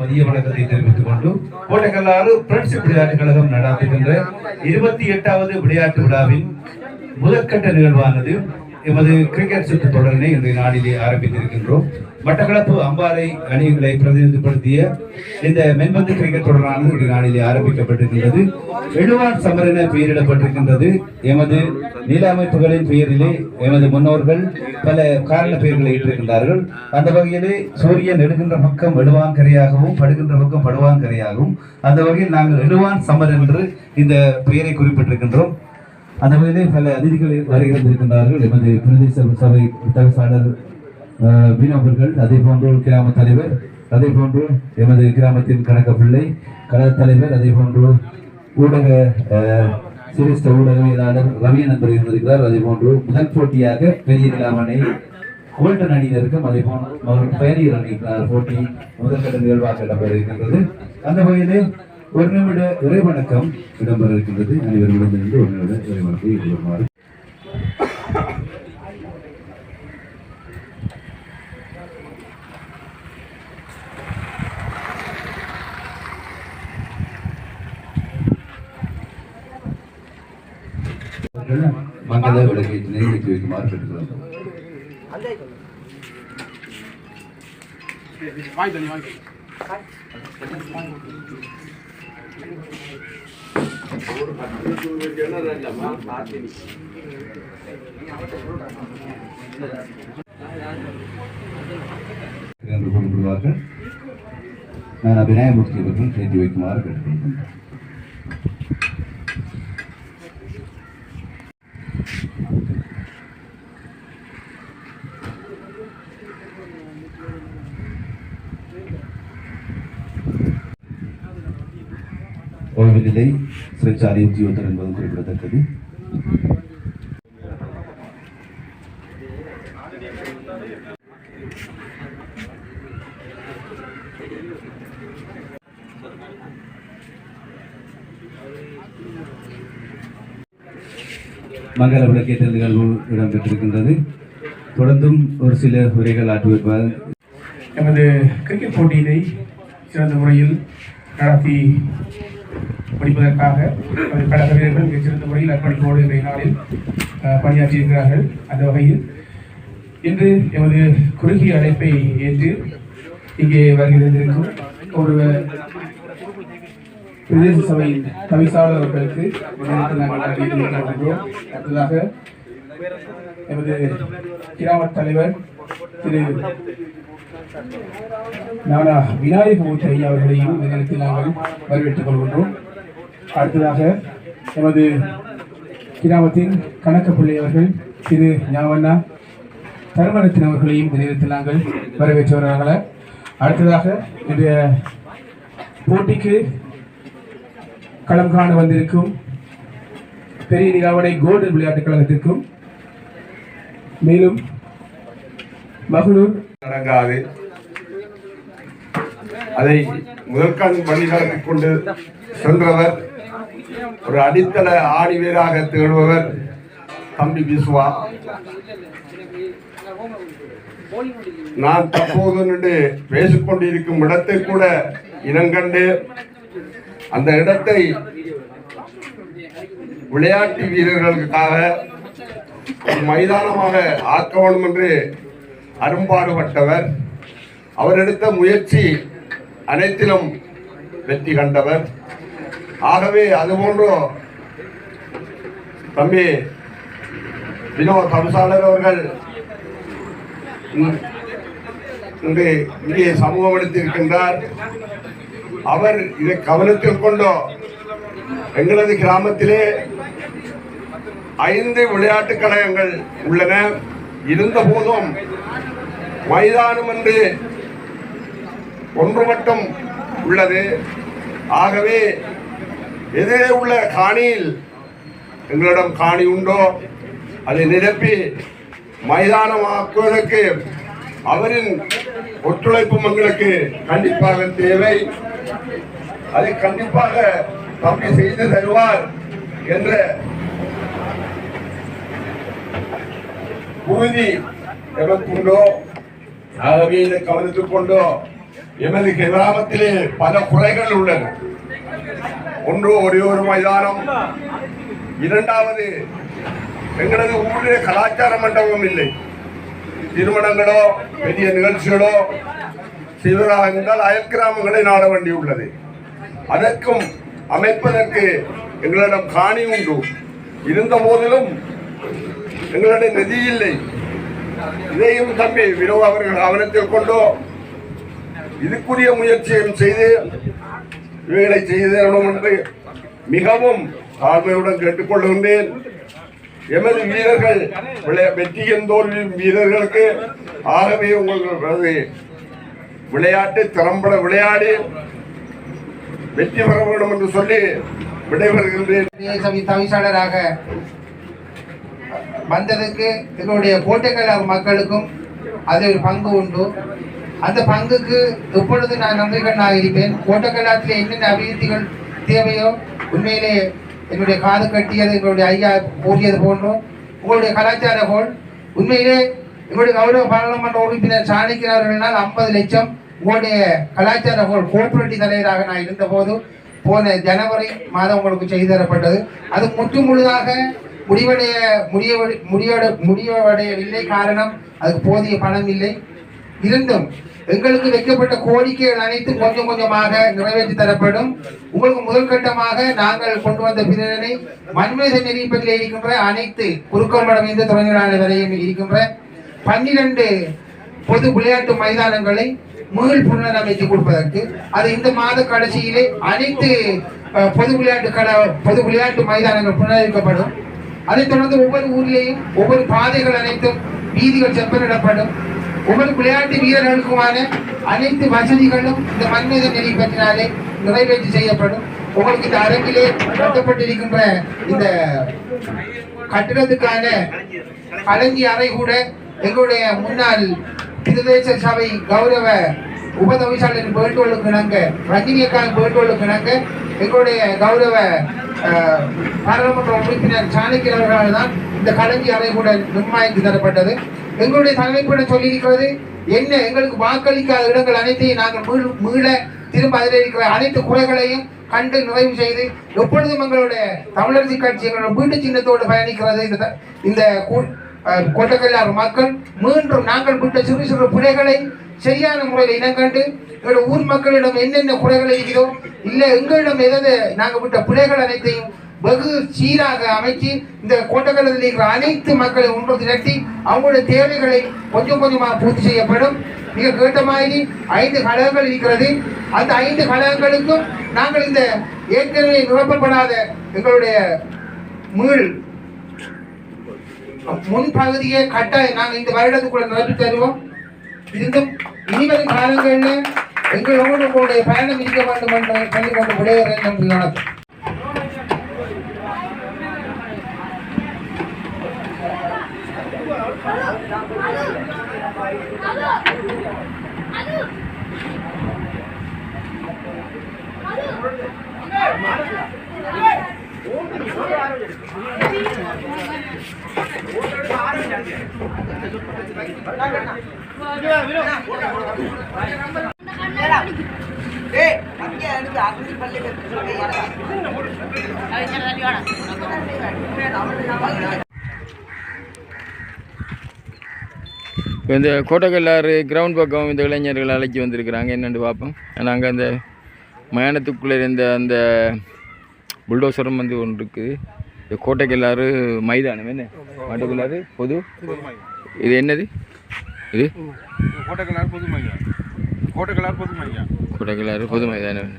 மதிய வணக்கத்தை தெரிவித்துக் கொண்டு கோட்டைக்கல்லாறு பிரெண்ட்ஷிப் விளையாட்டுக் கழகம் நடாத்துகின்ற இருபத்தி எட்டாவது விளையாட்டு விழாவின் முதற்கட்ட நிகழ்வானது எமது கிரிக்கெட் சுற்று தொடரினை இன்றைய நாளிலே ஆரம்பித்திருக்கின்றோம். மட்டக்களப்பு அம்பாறை அணிகளை பிரதிநிதிப்படுத்திய இந்த மென்பந்து கிரிக்கெட் தொடரானது இன்றைய நாளிலே ஆரம்பிக்கப்பட்டிருக்கின்றது. எழுவான் சமரென பெயரிடப்பட்டிருக்கின்றது. எமது நில அமைப்புகளின் பெயரிலே எமது முன்னோர்கள் பல காரண பெயர்களை இட்டிருக்கின்றார்கள் அந்த வகையிலே சூரியன் எடுக்கின்ற பக்கம் எழுவாங்கரையாகவும் படுகின்ற பக்கம் படுவாங்கரையாகவும் அந்த வகையில் நாங்கள் எழுவான் சமர் என்று இந்த பெயரை குறிப்பிட்டிருக்கின்றோம். அந்த வகையிலே பல அதிதிகள் வருகின்றிருக்கின்றார்கள் எமது பிரதேச சபை தவிசாளர் அஹ், அதே போன்று கிராம தலைவர் அதே போன்று எமது கிராமத்தின் கணக்க பிள்ளை கழக தலைவர் அதே போன்று ஊடக சிரேஷ்ட ஊடகவியலாளர் ரவியன் இருந்திருக்கிறார். அதே போன்று முதல் போட்டியாக பெரிய நிலாமணி கோல்டன் அணியினருக்கும் அதே போன்று அவர் பயணியர் அணியினர் போட்டி முதற்கட்ட நிகழ்வாக இடம்பெற இருக்கின்றது. அந்த வகையிலே ஒரு நிமிட இறைவணக்கம் இடம்பெற இருக்கின்றது அனைவரும் இருந்து ஒரு நிமிட இறைவணக்கத்தை ஈடுபடுமாறு மங்கள விளக்கை நிறைவேற்றி வைக்குமாறு கேட்டுக்கொள்கிறோம். என்று குறிப்பிடுவார்கள் நான் அபிநாயமூர்த்தி அவர்கள் ஏற்றி வைக்குமாறு கேட்டுக்கொள்கிறேன் ஓய்வு சிறைச்சாலை உத்தியோகத்தர் என்பதும் குறிப்பிடத்தக்கது. மங்கள விளக்கேற்றல் நிகழ்வு இடம்பெற்றிருக்கின்றது. தொடர்ந்தும் ஒரு சில உரைகள் ஆற்றுவிப்பார் எமது கிரிக்கெட் போட்டியினை சிறந்த முறையில் நடத்தி முடிப்பதற்காக எமது கழக வீரர்கள் மிகச்சிறந்த முறையில் அர்ப்பணிப்போடு இன்றைய நாளில் பணியாற்றியிருக்கிறார்கள் அந்த வகையில். இன்று எமது குறுகிய அழைப்பை ஏற்று இங்கே வருகிறந்திருக்கும் ஒரு பிரதேச சபையின் தவிசாளர்களுக்கு நாங்கள் அடுத்ததாக எமது கிராம தலைவர் திரு நானா விநாயகமூர்த்தி ஐயா அவர்களையும் இந்த நேரத்தில் நாங்கள் வரவேற்றுக் கொள்கின்றோம். அடுத்ததாக எமது கிராமத்தின் கணக்க அவர்கள் திரு ஞாவண்ணா தர்மரத்தின் அவர்களையும் இந்த நேரத்தில் நாங்கள் வரவேற்று அடுத்ததாக இன்றைய போட்டிக்கு களம் காண வந்திருக்கும் பெரிய நிலாவணை கோல்டன் விளையாட்டுக் கழகத்திற்கும் மேலும் மகளூர் அடங்காது அதை முதற்கண் வழி கொண்டு சென்றவர் ஒரு அடித்தள ஆணிவேராக திகழ்பவர் தம்பி விசுவா நான் தற்போது நின்று பேசிக்கொண்டிருக்கும் இடத்தை கூட இனங்கண்டு அந்த இடத்தை விளையாட்டு வீரர்களுக்காக ஒரு மைதானமாக ஆக்க வேண்டும் என்று அரும்பாடுபட்டவர். அவர் எடுத்த முயற்சி அனைத்திலும் வெற்றி கண்டவர். ஆகவே அது போன்றும் தம்பி வினோத் தம்சாளர் அவர்கள் இன்று இங்கே சமூகம் எடுத்திருக்கின்றார் அவர் இதை கவனத்தில் கொண்டோ எங்களது கிராமத்திலே ஐந்து விளையாட்டுக் கழகங்கள் உள்ளன. இருந்த போதும் மைதானம் என்று ஒன்று மட்டும் உள்ளது. ஆகவே எதிரே உள்ள காணியில் எங்களிடம் காணி உண்டோ? அதை நிரப்பி மைதானமாக்குவதற்கு அவரின் ஒத்துழைப்பும் எங்களுக்கு கண்டிப்பாக தேவை. அதை கண்டிப்பாக தம்பி செய்து தருவார் என்ற உறுதி எமக்குண்டோ ஆகவே இதை கவனித்துக் கொண்டோ. எமது கிராமத்திலே பல குறைகள் உள்ளன. ஒன்று ஒரே ஒரு மைதானம். இரண்டாவது எங்களது ஊரிலே கலாச்சார மண்டபம் இல்லை. திருமணங்களோ பெரிய நிகழ்ச்சிகளோ செய்வதாக இருந்தால் அயல் கிராமங்களை நாட வேண்டி உள்ளது. அதற்கும் அமைப்பதற்கு எங்களிடம் காணி உண்டு. இருந்த போதிலும் எங்களிடம் நிதி இல்லை. இதையும் தம்பி வினோ அவர்கள் கவனத்தில் கொண்டோ இதுக்குரிய முயற்சியும் செய்து இவைகளை செய்து தரணும் என்று மிகவும் தாழ்மையுடன் கேட்டுக்கொள்கின்றேன். எமது வீரர்கள் விளையா- வெற்றியின் தோல்வியும் வீரர்களுக்கு ஆகவே உங்களது விளையாட்டு திறம்பட விளையாடி வெற்றி பெற வேண்டும் என்று சொல்லி விடைபெறுகின்றேன். தவிசாளராக வந்ததுக்கு எங்களுடைய கோட்டைக்கலார் மக்களுக்கும் அதில் பங்கு உண்டு. அந்த பங்குக்கு எப்பொழுது நான் நம்பிக்கண்ணாக இருப்பேன்? கோட்டைக்கலாத்தில் என்னென்ன அபிவிருத்திகள் தேவையோ உண்மையிலே என்னுடைய காது கட்டியது எங்களுடைய ஐயா கூறியது போன்றும் உங்களுடைய கலாச்சார கோள் உண்மையிலே எங்களுடைய கௌரவ பாராளுமன்ற உறுப்பினர் சாணக்கியன் அவர்களால் ஐம்பது லட்சம் உங்களுடைய கலாச்சார கோள் கோஆபரேட்டிவ் தலைவராக நான் இருந்தபோது போன ஜனவரி மாதம் உங்களுக்கு செய்து தரப்பட்டது. அது முற்று முழுதாக முடிவடைய முடிய முடியோட முடிவடையவில்லை காரணம் அதுக்கு போதிய பணம் இல்லை. இருந்தும் எங்களுக்கு வைக்கப்பட்ட கோரிக்கைகள் அனைத்தும் கொஞ்சம் கொஞ்சமாக நிறைவேற்றி தரப்படும். உங்களுக்கு முதற்கட்டமாக நாங்கள் கொண்டு வந்த பிரேரணை மண்மேச நெறிப்பதில் இருக்கின்ற அனைத்து குறுக்கம்படம் இந்த துறைகளான வரையும் இருக்கின்ற பன்னிரண்டு பொது விளையாட்டு மைதானங்களை மீள் புனரமைத்து கொடுப்பதற்கு அது இந்த மாத கடைசியிலே அனைத்து அஹ், பொது விளையாட்டு கட பொது விளையாட்டு மைதானங்கள் புனரமைக்கப்படும். அதைத் தொடர்ந்து ஒவ்வொரு ஊரிலேயும் ஒவ்வொரு பாதைகள் அனைத்தும் வீதிகள் செப்பனிடப்படும். உமது விளையாட்டு வீரர்களுக்குமான அனைத்து வசதிகளும் இந்த மன்மீத நிலை பற்றினாலே நிறைவேற்றி செய்யப்படும். உங்களுக்கு இந்த அரங்கிலே கட்டப்பட்டிருக்கின்ற இந்த கட்டிடத்துக்கான கலங்கி அறை கூட எங்களுடைய முன்னாள் பிரதேச சபை கௌரவ உபதவிசாளரின் வேண்டுகோளுக்கு இணங்க ரஜினியக்கான வேண்டுகோளுக்கு இணங்க எங்களுடைய கௌரவ பாராளுமன்ற உறுப்பினர் சாணக்கியர் அவர்களால் தான் இந்த கலங்கி அறை கூட நிர்மாணித்து தரப்பட்டது. எங்களுடைய தலைமைப்படம் சொல்லியிருக்கிறது என்ன எங்களுக்கு வாக்களிக்காத இடங்கள் அனைத்தையும் நாங்கள் மீள் மீள திரும்ப அதில் இருக்கிற அனைத்து குறைகளையும் கண்டு நிறைவு செய்து எப்பொழுதும் எங்களுடைய தமிழரசு கட்சி எங்களுடைய வீட்டு சின்னத்தோடு பயணிக்கிறது. இந்த இந்த கொட்டக்கல்லார் மக்கள் மீண்டும் நாங்கள் விட்ட சிறு சிறு பிழைகளை சரியான முறையில் இனங்கண்டு எங்களோட ஊர் மக்களிடம் என்னென்ன குறைகள் இருக்கிறதோ இல்லை எங்களிடம் எதாவது நாங்கள் விட்ட பிழைகள் அனைத்தையும் வெகு சீராக அமைச்சு இந்த கோட்டக்கல்லத்தில் இருக்கிற அனைத்து மக்களை ஒன்று திரட்டி அவங்களுடைய தேவைகளை கொஞ்சம் கொஞ்சமாக பூர்த்தி செய்யப்படும். மிக கேட்ட மாதிரி ஐந்து கழகங்கள் இருக்கிறது. அந்த ஐந்து கழகங்களுக்கும் நாங்கள் இந்த ஏற்கனவே நிரப்பப்படாத எங்களுடைய மீள் முன்பகுதியை கட்டாயம் நாங்கள் இந்த வருடத்துக்குள்ள நிரப்பி தருவோம். இருந்தும் இனிவரும் காலங்களில் எங்களோடு உங்களுடைய பயணம் இருக்க வேண்டும் என்று சொல்லிக்கொண்டு விடையறேன் நன்றி வணக்கம். இப்போ இந்த கோட்டக்கல்லாறு கிரவுண்ட் பக்கம் இந்த இளைஞர்கள் அழைச்சி வந்திருக்கிறாங்க. என்னென்னு பார்ப்போம். நாங்கள் அந்த மயானத்துக்குள்ளே இருந்த அந்த புல்டோசரும் வந்து ஒன்று இருக்குது இந்த கோட்டைக்கல்லாறு மைதானம் என்ன? கோட்டைக்கல்லாறு பொது இது என்னது? இது? கோட்டைக்கலார் பொது மையம் கோட்டைக்கலார் பொது மையம் கோட்டைக்கல்லாறு பொது மைதானம்